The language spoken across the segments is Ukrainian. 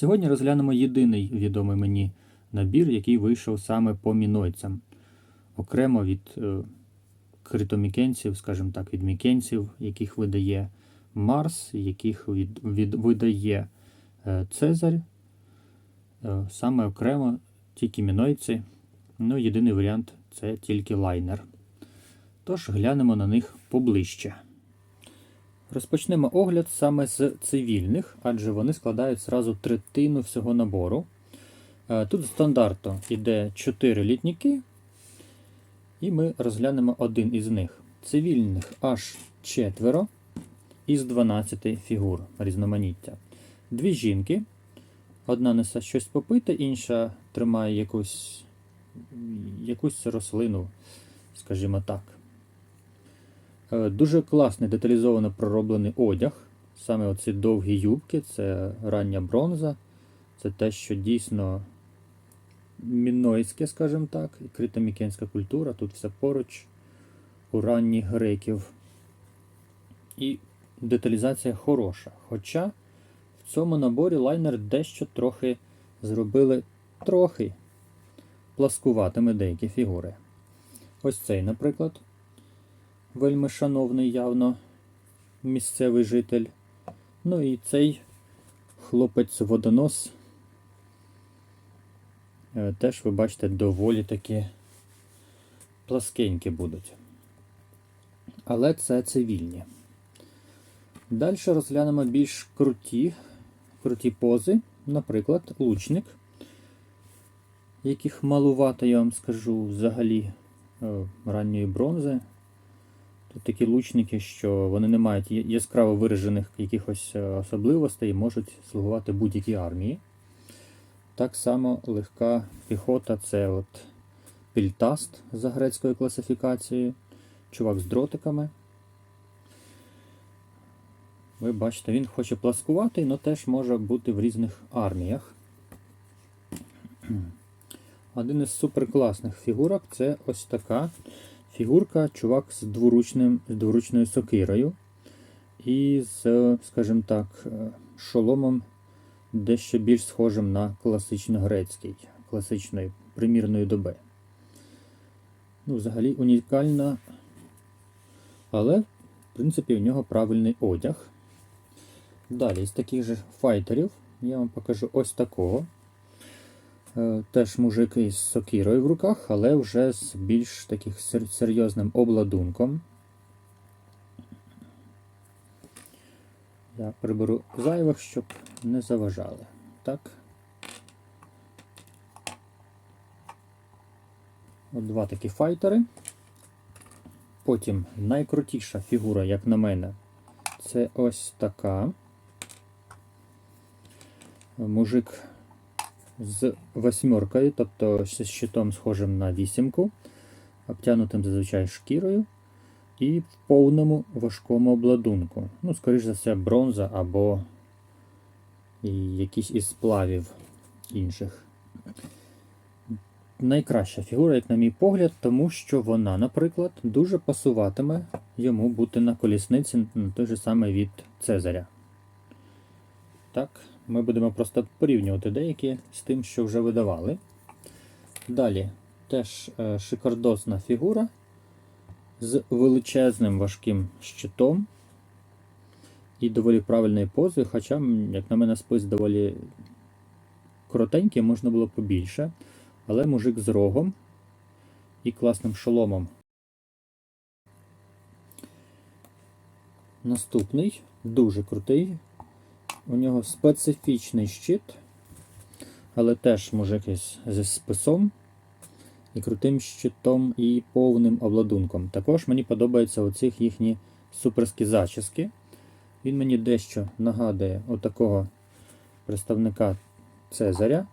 Сьогодні розглянемо єдиний відомий мені набір, який вийшов саме по мінойцям. Окремо від е, критомікенців, скажімо так, від мікенців, яких видає Марс, яких від, від, видає е, Цезарь. Е, саме окремо тільки мінойці. Ну, єдиний варіант це тільки лайнер. Тож глянемо на них поближче. Розпочнемо огляд саме з цивільних, адже вони складають зразу третину всього набору. Е, Тут стандартно йде 4 літніки, і ми розглянемо один із них. Цивільних аж четверо із 12 фігур різноманіття. Дві жінки. Одна несе щось попити, інша тримає якусь, якусь рослину, скажімо так. Е, Дуже класний деталізовано пророблений одяг. Саме оці довгі юбки, це рання бронза. Це те, що дійсно мінойське, скажімо так, і критомікенська культура. Тут все поруч у ранніх греків. І деталізація хороша. Хоча в цьому наборі лайнер дещо трохи зробили трохи пласкуватими деякі фігури. Ось цей, наприклад вельми шановний явно місцевий житель. Ну і цей хлопець-водонос. е, Теж, ви бачите, доволі таки пласкенькі будуть. Але це цивільні. Далі розглянемо більш круті, круті пози. Наприклад, лучник, яких малувато, я вам скажу, взагалі е, ранньої бронзи. Тут такі лучники, що вони не мають яскраво виражених якихось е, особливостей і можуть слугувати будь-якій армії. Так само легка піхота це от пільтаст за грецькою класифікацією, чувак з дротиками. Ви бачите, він хоче пласкувати, але теж може бути в різних арміях. Один із суперкласних фігурок це ось така фігурка, чувак з дворучним, з дворучною сокирою і з, скажімо так, е, шоломом дещо більш схожим на класично-грецький, класичної примірної доби. Ну, взагалі унікальна, але, в принципі, у нього правильний одяг. Далі, з таких же файтерів я вам покажу ось такого. Е, Теж мужик із сокирою в руках, але вже з більш таких серйозним обладунком. Я приберу зайвих, щоб не заважали. Так. От два такі файтери. Потім найкрутіша фігура, як на мене, це ось така. Мужик з восьмеркою, тобто з щитом схожим на вісімку, обтянутим зазвичай шкірою, і в повному важкому обладунку. Ну, скоріш за все, бронза або і якийсь із сплавів інших. Найкраща фігура, як на мій погляд, тому що вона, наприклад, дуже пасуватиме йому бути на колісниці на той же самий від Цезаря. Так, ми будемо просто порівнювати деякі з тим, що вже видавали. Далі теж е, шикардосна фігура з величезним важким щитом і доволі правильною позою, хоча, як на мене, спис доволі коротенький, можна було побільше. Але мужик з рогом і класним шоломом. Наступний дуже крутий. У нього специфічний щит, але теж мужик із зі списом і крутим щитом і повним обладунком. Також мені подобаються оцих їхні суперські зачіски. Він мені дещо нагадує отакого представника Цезаря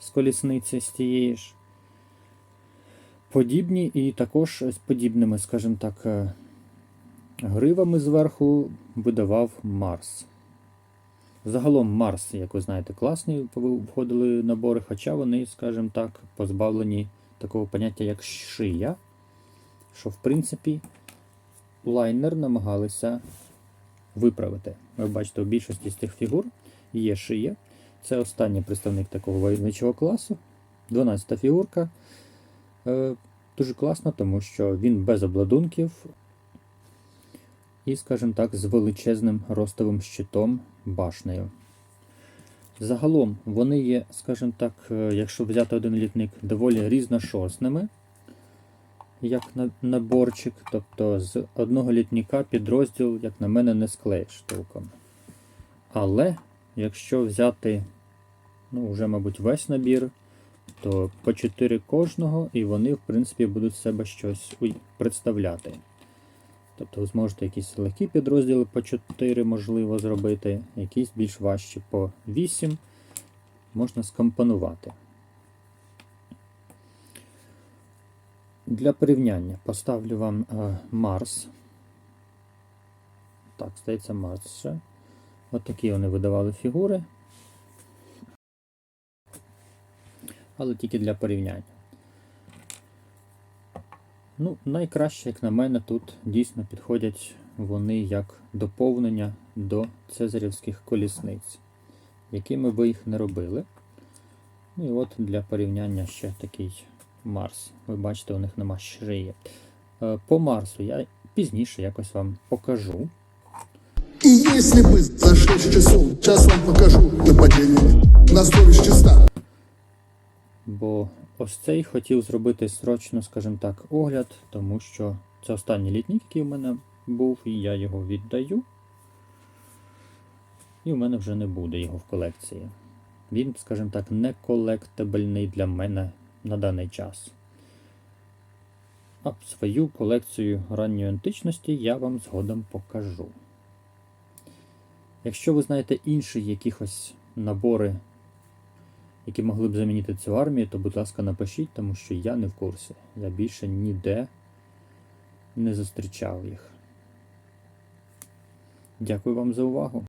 з колісниці з тієї ж. Подібні і також з подібними, скажімо так, е, гривами зверху видавав Марс. Загалом Марс, як ви знаєте, класні входили набори, хоча вони, скажімо так, позбавлені такого поняття, як шия, що, в принципі, лайнер намагалися виправити. Ви бачите, у більшості з тих фігур є шия. Це останній представник такого войовничого класу. 12-та фігурка. Е, Дуже класно, тому що він без обладунків і, скажімо так, з величезним ростовим щитом башнею. Загалом вони є, скажімо так, е, якщо взяти один літник, доволі різношорстними, як наборчик. Тобто з одного літника підрозділ, як на мене, не склеїш толком. Але якщо взяти, ну, вже, мабуть, весь набір, то по 4 кожного, і вони, в принципі, будуть себе щось представляти. Тобто ви зможете якісь легкі підрозділи по 4 можливо зробити, якісь більш важчі по 8 можна скомпонувати. Для порівняння поставлю вам е, Марс. Так, здається, Марс ще. От такі вони видавали фігури. Але тільки для порівняння. Ну, найкраще, як на мене, тут дійсно підходять вони як доповнення до цезарівських колісниць, якими ви їх не робили. Ну і от для порівняння ще такий Марс. Ви бачите, у них нема шиї. Е, По Марсу я пізніше якось вам покажу. И если бы за 6 часов, сейчас вам покажу нападение на сборище ста. Бо ось цей хотів зробити срочно, скажімо так, огляд, тому що це останній літнік, який в мене був, і я його віддаю. І в мене вже не буде його в колекції. Він, скажімо так, не колектабельний для мене на даний час. А свою колекцію ранньої античності я вам згодом покажу. Якщо ви знаєте інші якихось набори які могли б замінити цю армію, то, будь ласка, напишіть, тому що я не в курсі. Я більше ніде не зустрічав їх. Дякую вам за увагу.